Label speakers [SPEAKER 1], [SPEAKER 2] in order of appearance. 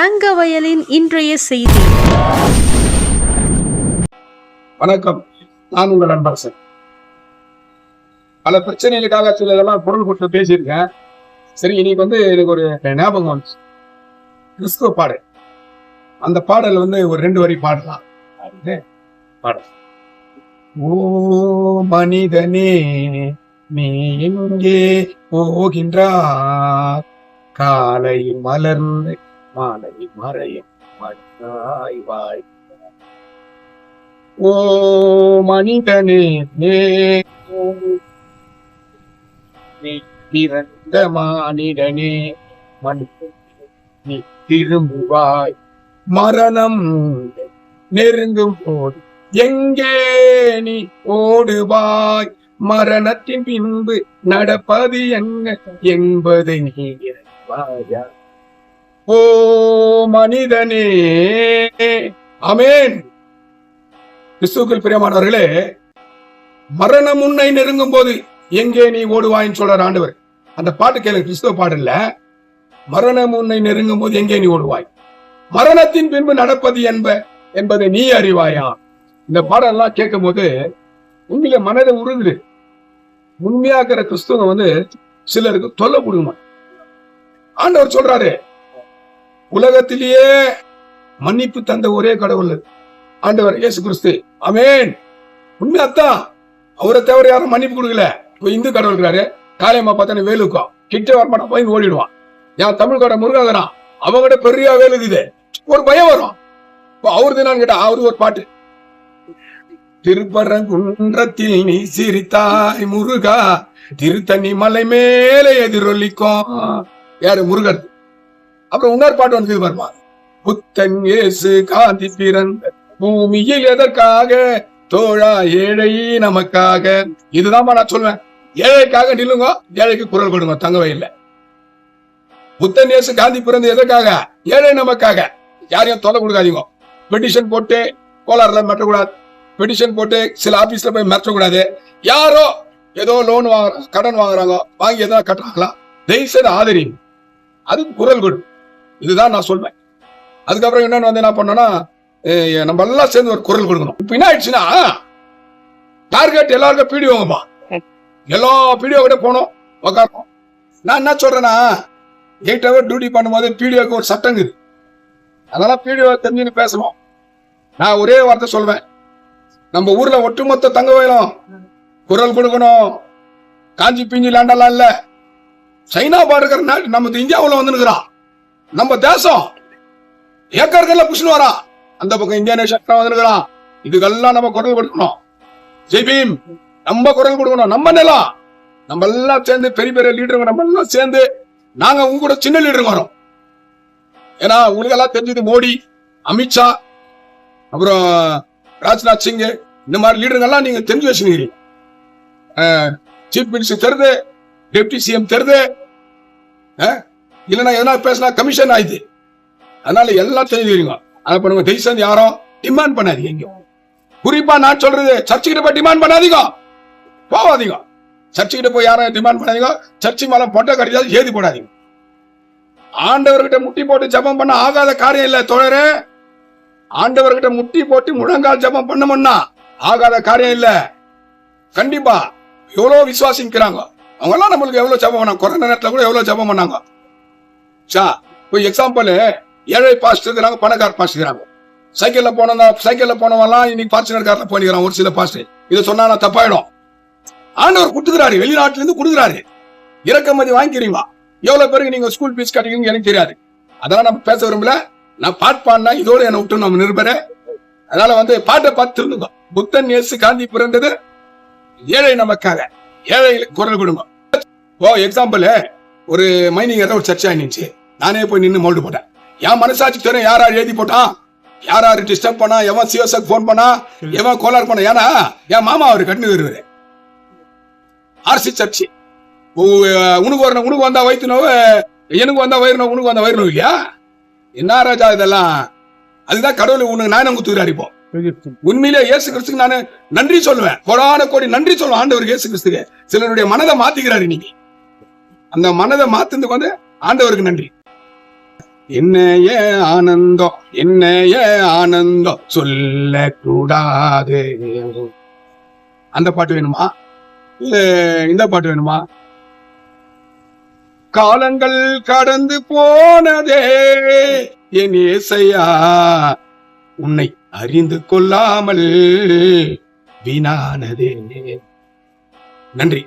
[SPEAKER 1] தங்க வயலின் இன்றைய செய்தி.
[SPEAKER 2] வணக்கம். நான் உங்கள் அன்பரசன். பல பிரச்சனைகளுக்காக சில இதெல்லாம் பொருள் கொடுத்து பேசியிருக்கேன். சரி இன்னைக்கு வந்து எனக்கு ஒரு ஞாபகம் வந்துச்சு. கிறிஸ்துவ பாடல். அந்த பாடல் வந்து ஒரு ரெண்டு வரி பாடலாம். பாடல். ஓ மனிதனே நீ எங்கே போகின்றார் காலை மலர்ந்து மாலை மறையும் மழையாய் வாய். ஓ மனிதனே பிறந்த மானிடனே மண் நீ திரும்புவாய். மரணம் நெருங்கும் போது எங்கே நீ ஓடுவாய்? மரணத்தின் பின்பு நடப்பது என்ன என்பதை நீ அறிவாயா? ஓ மனிதனே. அமேன் கிறிஸ்துக்கள் பிரியமானவர்களே மரணம் உன்னை நெருங்கும் போது எங்கே நீ ஓடுவாயின்னு சொல்றார் ஆண்டவர். அந்த பாட்டு கேளு கிறிஸ்துவ பாடல்ல. மரணம் உன்னை நெருங்கும் போது எங்கே நீ ஓடுவாய்? மரணத்தின் பின்பு நடப்பது என்ப என்பதை நீ அறிவாயா? இந்த பாடலாம் கேட்கும் போது உண்மையில மனதை உருகுது உண்மையாக்கிற கிறிஸ்துவ வந்து சிலருக்கு தொல்லை கொடுக்குமா ஆண்டவர் சொல்றாரு உலகத்திலேயே மன்னிப்பு தந்த ஒரே கடவுள் ஆண்டவர் இயேசு கிறிஸ்து. அமேன் உண்மையாத்தான் அவரை தவிர யாரும் மன்னிப்பு கொடுக்கல. இப்போ இந்து கடவுள் இருக்கிறாரு. காளியம்மா பார்த்தா வேலுக்கும் கிட்ட வரமாட்டான் போய் ஓடிடுவான். என் தமிழ் கடை முருகாதரான் அவங்ககிட்ட பெரிய வேலு இது ஒரு பயம் வரும். இப்போ அவருது நான் கேட்டா அவரு ஒரு பாட்டு. திருப்பரங்குன்றத்தில் நீ சிரித்தாய் முருகா. திருத்தணி மலை மேலே எதிரொலிக்கும். யாரு முருகர்? அப்புறம் இன்னொரு பாட்டு வந்து வருமா புத்தன் இயேசு காந்தி பிறந்த பூமியில் எதற்காக? தோழா ஏழை நமக்காக. இதுதான் நான் சொல்வேன். ஏழைக்காக நில்லுங்க ஏழைக்கு குரல் கொடுங்க தங்க வயல்ல புத்தன் இயேசு காந்தி பிறந்து எதற்காக? ஏழை நமக்காக. யாரையும் தொலை கொடுக்காதீங்க. பெட்டிஷன் போட்டு கோலாறுல மாற்றக்கூடாது. பெட்டிஷன் போட்டு சில ஆபீஸ்ல போய் மாற்றக்கூடாது யாரோ ஏதோ லோன் வாங்குறாங்க கடன் வாங்குறாங்க வாங்கி எதனா கட்டுறாங்களா? தயவுசெய்து ஆதரிங்க. அதுக்கு குரல் கொடு. இதுதான் நான் சொல்வேன். அதுக்கப்புறம் என்னன்னு வந்து என்ன பண்ணோம்னா நம்ம எல்லாம் சேர்ந்து ஒரு குரல் கொடுக்கணும். இப்ப என்ன ஆயிடுச்சுன்னா டார்கெட் எல்லாருக்கும் பிடிஓங்கப்பா எல்லா பிடிஓ கிட்ட போனோம் உக்காரணும். நான் என்ன சொல்றேன்னா எயிட் ஹவர் டியூட்டி பண்ணும்போது பிடிஓக்கு ஒரு சட்டம் இருக்குது. அதெல்லாம் பிடிஓ தெரிஞ்சுன்னு பேசணும். நான் ஒரே வார்த்தை சொல்வேன். நம்ம ஊர்ல ஒட்டுமொத்த தங்க வயலும் குரல் கொடுக்கணும். காஞ்சி பிஞ்சி லேண்டெல்லாம் இல்லை. சைனா பாடுகிற நாட்டு நம்ம இந்தியாவில் வந்துருக்கிறான் நம்ம தேசம். ஏக்கர்கள் புஷ்னு வரா. அந்த பக்கம் இந்தியா நேஷன் வந்துருக்கலாம் இதுக்கெல்லாம் நம்ம குரல் கொடுக்கணும். ஜெய்பீம் நம்ம குரல் கொடுக்கணும். நம்ம நிலம் நம்ம எல்லாம் சேர்ந்து பெரிய பெரிய லீடருங்க நம்ம எல்லாம் சேர்ந்து நாங்க உங்க கூட சின்ன லீடருங்க வரோம். ஏன்னா உங்களுக்கு எல்லாம் தெரிஞ்சது மோடி அமித்ஷா அப்புறம் ராஜ்நாத் சிங் இந்த மாதிரி லீடருங்கெல்லாம் நீங்க தெரிஞ்சு வச்சுக்கிறீங்க சீஃப் மினிஸ்டர் தெரிது டெப்டி சிஎம் தெரிது இல்லைன்னா எதனா பேசினா கமிஷன் ஆயிடுது. அதனால எல்லாம் தெரிஞ்சுக்கிறீங்க. அதை பண்ணுங்க தயவு செஞ்சு யாரும் டிமாண்ட் பண்ணாதீங்க எங்கேயும் குறிப்பா நான் சொல்றது சர்ச்சுக்கிட்ட போய் டிமாண்ட் பண்ணாதீங்க. போவாதீங்க. சர்ச்சுக்கிட்ட போய் யாரும் டிமாண்ட் பண்ணாதீங்க. சர்ச்சு மேல பொட்டை கடிச்சாலும் ஏதி போடாதீங்க. ஆண்டவர்கிட்ட முட்டி போட்டு ஜெபம் பண்ண ஆகாத காரியம் இல்லை தோழரே. ஆண்டவர்கிட்ட முட்டி போட்டு முழங்கால் ஜெபம் பண்ணமுன்னா ஆகாத காரியம் இல்லை. கண்டிப்பா எவ்வளோ விசுவாசிக்கிறாங்க? அவங்க எல்லாம் நம்மளுக்கு எவ்வளோ ஜெபம் பண்ணாங்க? கொரோனா நேரத்தில் கூட எவ்வளோ ஜபம் பண்ணாங்க? சா இப்போ எக்ஸாம்பிள் ஏழை பாஸ்ட் இருக்கிறாங்க பணக்கார பாஸ்ட் இருக்கிறாங்க. சைக்கிளில் போனா சைக்கிளில் போனவெல்லாம் இன்னைக்கு ஃபார்ச்சுனர் காரில் போயிருக்கிறான் ஒரு சில பாஸ்ட் இதை சொன்னா நான் தப்பாயிடும். ஆண்டவர் கொடுத்துக்கிறாரு வெளிநாட்டிலேருந்து கொடுக்குறாரு. இறக்குமதி வாங்கிக்கிறீங்களா? எவ்வளோ பேருக்கு நீங்கள் ஸ்கூல் ஃபீஸ் கட்டிக்கிறீங்க எனக்கு தெரியாது. அதெல்லாம் நம்ம பேச விரும்பல. நான் பாட்டு பாடினா இதோட என்னை விட்டு நம்ம நிருபரேன் அதனால வந்து பாட்டை பார்த்து திருந்துங்க. புத்தன் இயேசு காந்தி பிறந்தது ஏழை நமக்காக. ஏழைகளுக்கு குரல் கொடுங்க. ஓ எக்ஸாம்பிள் ஒரு மைனிங் ஏதோ ஒரு சர்ச்சை ஆயிடுச்சு. நானே போய் நின்று மோல்டு போட்டேன். என் மனசாட்சி தெரியும் யார் எழுதி போட்டான் யார் யார் டிஸ்டர்ப் பண்ணா? எவன் சிஎஸ்க்கு ஃபோன் பண்ணா? எவன் கோலார் பண்ணா? ஏன்னா என் மாமா அவர் கட்டுனு வருவாரு. ஆர்சி சர்ச்சு உனக்கு வரணும் உனக்கு வந்தா வயிற்று நோவு எனக்கு வந்தா வயிறு நோவு உனக்கு வந்தா வயிறு நோவு இல்லையா? என்ன ராஜா இதெல்லாம்? அதுதான் கடவுள் உனக்கு நாயனம் குத்துக்கிறாரு இப்போ. உண்மையிலே இயேசு கிறிஸ்துக்கு நான் நன்றி சொல்லுவேன். கோடான கோடி நன்றி சொல்லுவேன். ஆண்டவர் இயேசு கிறிஸ்துக்கு. சிலருடைய மனதை மாத்திக்கிறாரு இன்னைக்கு. அந்த மனதை மாத்துறதுக்கு வந்து ஆண்டவருக்கு நன்றி. என்ன ஏ ஆனந்தம் என்ன ஏன் ஆனந்தம் சொல்லக்கூடாது அந்த பாட்டு வேணுமா? இல்ல இந்த பாட்டு வேணுமா? காலங்கள் கடந்து போனதே என் ஏசையா உன்னை அறிந்து கொள்ளாமல் வீணானதே. நன்றி.